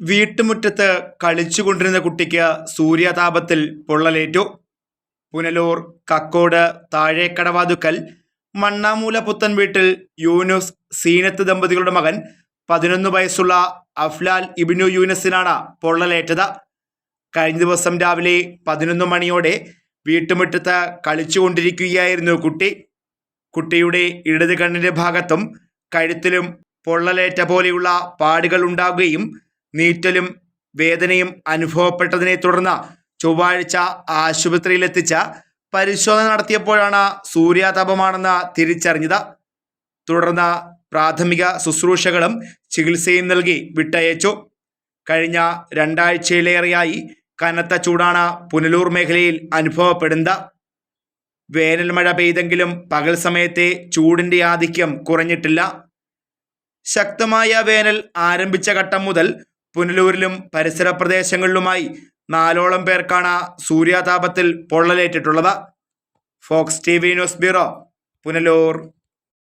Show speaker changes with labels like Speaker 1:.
Speaker 1: വീട്ടുമുറ്റത്ത് കളിച്ചുകൊണ്ടിരുന്ന കുട്ടിക്ക് സൂര്യതാപത്തിൽ പൊള്ളലേറ്റു. പുനലൂർ കക്കോട് താഴേക്കടവാതുക്കൽ മണ്ണാമൂല പുത്തൻ വീട്ടിൽ യൂനുസ് സീനത്ത് ദമ്പതികളുടെ മകൻ പതിനൊന്ന് വയസ്സുള്ള അഫ്ലാൽ ഇബിനു യൂനസിനാണ് പൊള്ളലേറ്റത്. കഴിഞ്ഞ ദിവസം രാവിലെ പതിനൊന്ന് മണിയോടെ വീട്ടുമുറ്റത്ത് കളിച്ചുകൊണ്ടിരിക്കുകയായിരുന്നു കുട്ടി. കുട്ടിയുടെ ഇടത് കണ്ണിന്റെ ഭാഗത്തും കഴുത്തിലും പൊള്ളലേറ്റ പോലെയുള്ള പാടുകൾ ഉണ്ടാകുകയും നീറ്റലും വേദനയും അനുഭവപ്പെട്ടതിനെ തുടർന്ന് ചൊവ്വാഴ്ച ആശുപത്രിയിലെത്തിച്ച പരിശോധന നടത്തിയപ്പോഴാണ് സൂര്യാതപമാണെന്ന് തിരിച്ചറിഞ്ഞത്. തുടർന്ന് പ്രാഥമിക ശുശ്രൂഷകളും ചികിത്സയും നൽകി വിട്ടയച്ചു. കഴിഞ്ഞ രണ്ടാഴ്ചയിലേറെയായി കനത്ത ചൂടാണ് പുനലൂർ മേഖലയിൽ അനുഭവപ്പെടുന്നത്. വേനൽ മഴ പെയ്തെങ്കിലും പകൽ സമയത്തെ ചൂടിന്റെ ആധിക്യം കുറഞ്ഞിട്ടില്ല. ശക്തമായ വേനൽ ആരംഭിച്ച ഘട്ടം മുതൽ പുനലൂരിലും പരിസര പ്രദേശങ്ങളിലുമായി നാലോളം പേർക്കാണ് സൂര്യാതാപത്തിൽ പൊള്ളലേറ്റിട്ടുള്ളത്. Fox T V news bureau Punalur.